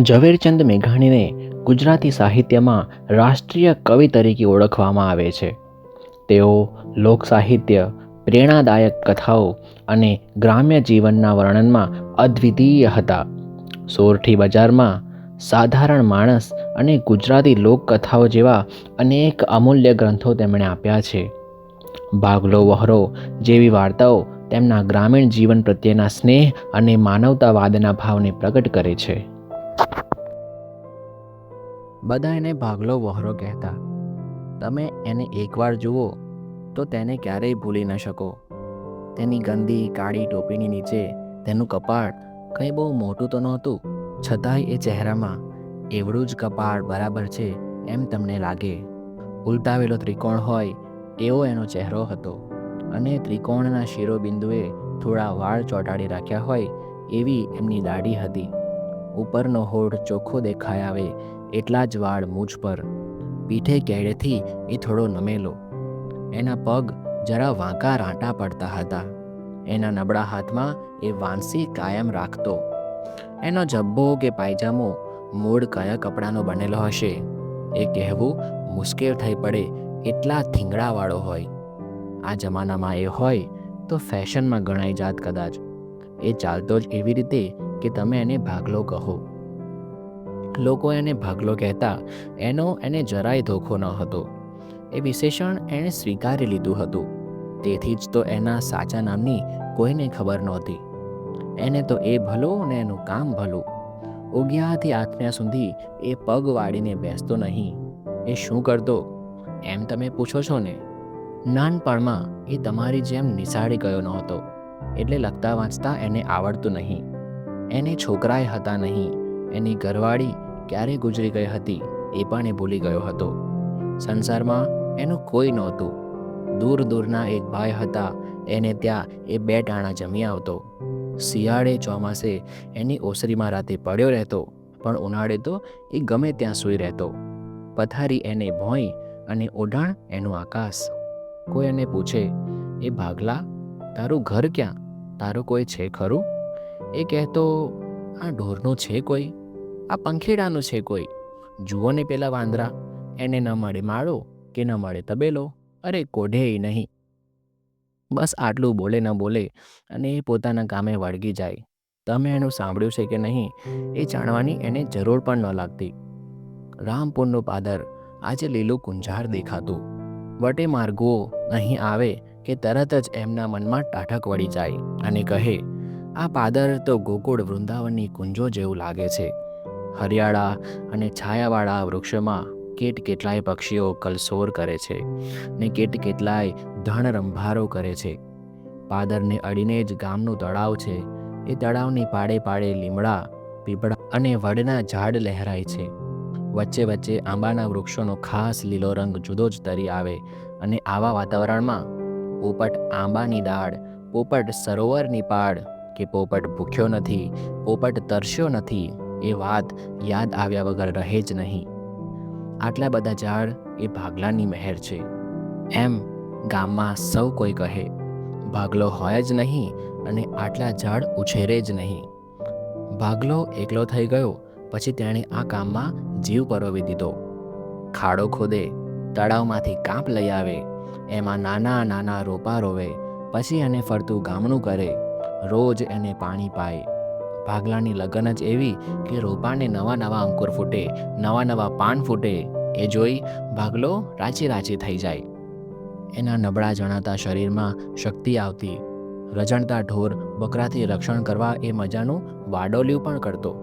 ઝવેરચંદ મેઘાણીને ગુજરાતી સાહિત્યમાં રાષ્ટ્રીય કવિ તરીકે ઓળખવામાં આવે છે. તેઓ લોક સાહિત્ય, પ્રેરણાદાયક કથાઓ અને ગ્રામ્ય જીવનના વર્ણનમાં અદ્વિતીય હતા. સોરઠી બજારમાં સાધારણ માણસ અને ગુજરાતી લોકકથાઓ જેવા અનેક અમૂલ્ય ગ્રંથો તેમણે આપ્યા છે. ભાગલો વહરો જેવી વાર્તાઓ તેમના ગ્રામીણ જીવન પ્રત્યેના સ્નેહ અને માનવતાવાદના ભાવને પ્રગટ કરે છે. બધા એને ભાગલો વહરો કહેતા, તમે એને એકવાર જુઓ, તો તેને ક્યારેય ભૂલી ન શકો. તેની ગંદી, કાળી ટોપીની નીચે તેનું કપાળ કંઈ બહુ મોટું તો નહોતું, છતાંય એ ચહેરામાં એવડું જ કપાળ બરાબર છે એમ તમને લાગે. ઉલટાવેલો ત્રિકોણ હોય, એવો એનો ચહેરો હતો. અને ત્રિકોણના શિરોબિંદુએ થોડા વાળ ચોંટાડી રાખ્યા હોય, એવી એમની દાઢી હતી. ઉપરનો હોઠ ચોખ્ખો દેખાય આવે એટલા જ વાળ મૂછ પર. પીઠે કેળેથી એ થોડો નમેલો. એના પગ જરા વાંકા રાંટા પડતા હતા. એના નબળા હાથમાં એ વાંસી કાયમ રાખતો. એનો જબ્બો કે પાયજામો મૂળ કયા કપડાનો બનેલો હશે? એ કહેવું મુશ્કેલ થઈ પડે એટલા થીંગડાવાળો હોય. આ જમાનામાં એ હોય તો ફેશનમાં ગણાઈ જાત કદાચ. એ ચાલતો જ એવી રીતે કે તમે એને ભાગલો કહો. લોકો એને ભાગલો કહેતા, એનો એને જરાય ધોખો ન હતો. એ વિશેષણ એણે સ્વીકારી લીધું હતું. તેથી જ તો એના સાચા નામની કોઈને ખબર નહોતી. એને તો એ ભલો ને એનું કામ ભલું. ઉગ્યાથી આથમ્યા સુધી એ પગ વાળીને બેસતો નહીં. એ શું કરતો? એમ તમે પૂછો છો ને? નાનપણમાં એ તમારી જેમ નિશાળી ગયો નહોતો. એટલે લખતા વાંચતા એને આવડતું નહીં. એને છોકરાએ હતા નહીં. એની ઘરવાળી ક્યારે ગુજરી ગઈ હતી એ પણ એ ભૂલી ગયો હતો. સંસારમાં એનું કોઈ નહોતું. દૂર દૂરના એક ભાઈ હતા, એને ત્યાં એ બે ટાણા જમી આવતો. શિયાળે ચોમાસે એની ઓસરીમાં રાતે પડ્યો રહેતો, પણ ઉનાળે તો એ ગમે ત્યાં સૂઈ રહેતો. પથારી એને ભોંય અને ઓઢાણ એનું આકાશ. કોઈ એને પૂછે, એ ભાગલા, તારું ઘર ક્યાં? તારું કોઈ છે ખરું? એ કહેતો આ ઢોરનું છે કોઈ? આ પંખીડાનું છે કોઈ? જુઓ ને પેલા વાંદરા, એને ન મળે માળો કે ન મળે તબેલો, અરે કોઢેય નહીં. બસ આટલું બોલે ન બોલે અને એ પોતાના કામે વળગી જાય. તમે એનું સાંભળ્યું છે કે નહીં, એ જાણવાની એને જરૂર પણ ન લાગતી. રામપુરનું પાદર આજે લીલું કુંજાર દેખાતું. વટે માર્ગો અહીં આવે કે તરત જ એમના મનમાં ટાઢક વળી જાય અને કહે આ પાદર તો ગોકુળ વૃંદાવનની કુંજો જેવું લાગે છે. હરિયાળા અને છાયાવાળા વૃક્ષોમાં કેટ કેટલાય પક્ષીઓ કલસોર કરે છે ને કેટ કેટલાય ધણ રંભારો કરે છે. પાદરને અડીને જ ગામનું તળાવ છે. એ તળાવની પાડે પાડે લીમડા, પીપળા અને વડના ઝાડ લહેરાય છે. વચ્ચે વચ્ચે આંબાના વૃક્ષોનો ખાસ લીલો રંગ જુદો જ તરી આવે અને આવા વાતાવરણમાં પોપટ આંબાની દાળ, પોપટ સરોવરની પાડ કે પોપટ ભૂખ્યો નથી, પોપટ તરસ્યો નથી, એ વાત યાદ આવ્યા વગર રહે જ નહીં. આટલા બધા ઝાડ એ ભાગલાની મહેર છે. એમ ગામમાં સૌ કોઈ કહે, ભાગલો હોય જ નહીં અને આટલા ઝાડ ઉછેરે જ નહીં. ભાગલો એકલો થઈ ગયો, પછી તેણે આ કામમાં જીવ પરોવી દીધો. ખાડો ખોદે, તળાવમાંથી કાંપ લઈ આવે, એમાં નાના નાના રોપા રોવે, પછી એને ફરતું ગામણું કરે. રોજ એને પાણી પાય. ભાગલાની લગન જ એવી કે રોપાને નવા નવા અંકુર ફૂટે, નવા નવા પાન ફૂટે. એ જોઈ ભાગલો રાચી રાચી થઈ જાય. એના નબળા જણાતા શરીરમાં શક્તિ આવતી. રજણતા ઢોર બકરાથી રક્ષણ કરવા એ મજાનું વાડોલ્યું પણ કરતો.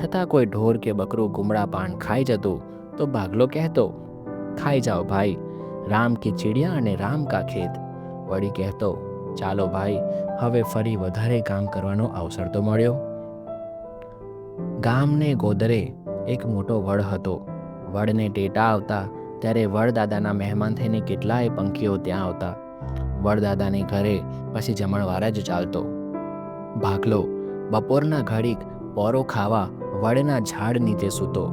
છતાં કોઈ ઢોર કે બકરું ગુમડા પાન ખાઈ જતું, તો ભાગલો કહેતો, ખાઈ જાઓ ભાઈ. રામ કી ચીડિયા અને રામ કા ખેત. વળી કહેતો ચાલો ભાઈ, હવે ફરી વધારે કામ કરવાનો અવસર તો મળ્યો. ગામને ગોદરે એક મોટો વડ હતો. વડને ટેટા આવતા ત્યારે વડદાદાના મહેમાન થઈને કેટલાય પંખીઓ ત્યાં આવતા. વડદાદાને ઘરે પછી જમણવાર જ ચાલતો. ભાગલો, બપોરના ઘડીક પોરો ખાવા વડના ઝાડ નીચે સૂતો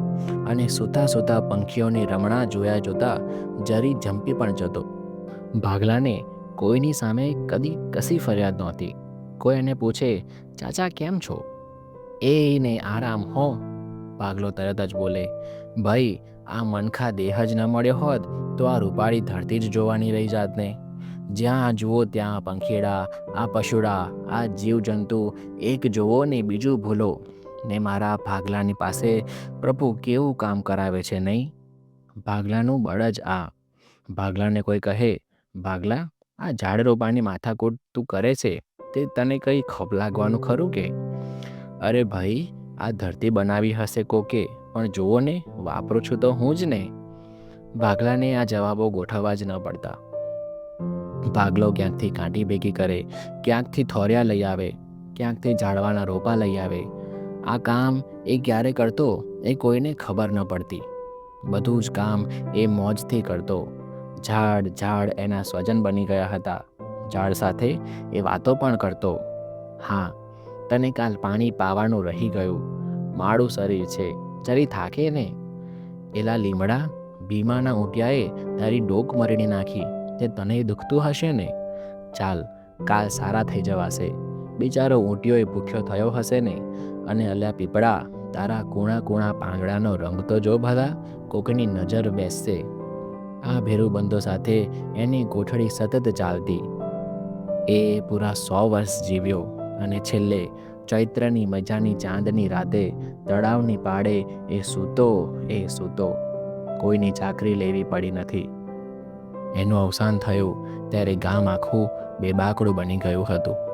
અને સૂતા સૂતા પંખીઓની રમણા જોયા જોતા જરી જંપી પણ જતો. ભાગલાને કોઈની સામે કદી કશી ફરિયાદ નહોતી. કોઈ એને પૂછે, ચાચા, કેમ છો? એ ને આરામ હો. ભાગલો તરત જ બોલે, ભાઈ, આ મનખા દેહ જ ન મળ્યો હોત તો આ રૂપાળી ધરતી જ જોવાની રહી જાતને. જ્યાં જુઓ ત્યાં પંખીડા, આ પશુડા, આ જીવજંતુ, એક જુઓ ને બીજું ભૂલો. ને મારા ભાગલાની પાસે પ્રભુ કેવું કામ કરાવે છે નહીં? ભાગલાનું બળ જ આ. ભાગલાને કોઈ કહે, ભાગલા આ ઝાડ રોપાની માથાકૂટ તું કરે છે, તે તને કંઈ ખપ લાગવાનું ખરું કે? અરે ભાઈ, આ ધરતી બનાવી હશે કોકે, પણ જુઓ ને, વાપરું છું તો હું જ ને. ભાગલાને આ જવાબો ગોઠવવા જ ન પડતા. ભાગલો ક્યાંકથી કાંટી ભેગી કરે, ક્યાંકથી થોરિયા લઈ આવે, ક્યાંકથી ઝાડવાના રોપા લઈ આવે. આ કામ એ ક્યારે કરતો એ કોઈને ખબર ન પડતી. બધું જ કામ એ મોજથી કરતો. ઝાડ ઝાડ એના સ્વજન બની ગયા હતા. ઝાડ સાથે એ વાતો પણ કરતો, હા, તને કાલ પાણી પાવાનું રહી ગયું. માળું શરીર છે. જરી થાકે ને? એલા લીમડા ભીમાના ઊંટિયાએ તારી ડોક મરડી નાખી. તે તને દુખતું હશે ને? ચાલ, કાલ સારા થઈ જવાશે. બિચારો ઊંટિયોએ ભૂખ્યો થયો હશે ને? અને અલ્યા પીપળા, તારા કૂણા કૂણા પાંદડાનો રંગ તો જો ભલા, કોકની નજર બેસશે. આ ભેરુબંધો સાથે એની ગોઠડી સતત ચાલતી. એ પૂરા સો વર્ષ જીવ્યો અને છેલ્લે ચૈત્રની મજાની ચાંદની રાતે તળાવની પાડે એ સૂતો એ સૂતો. કોઈની ચાકરી લેવી પડી નથી. એનું અવસાન થયું ત્યારે ગામ આખું બેબાકડું બની ગયું હતું.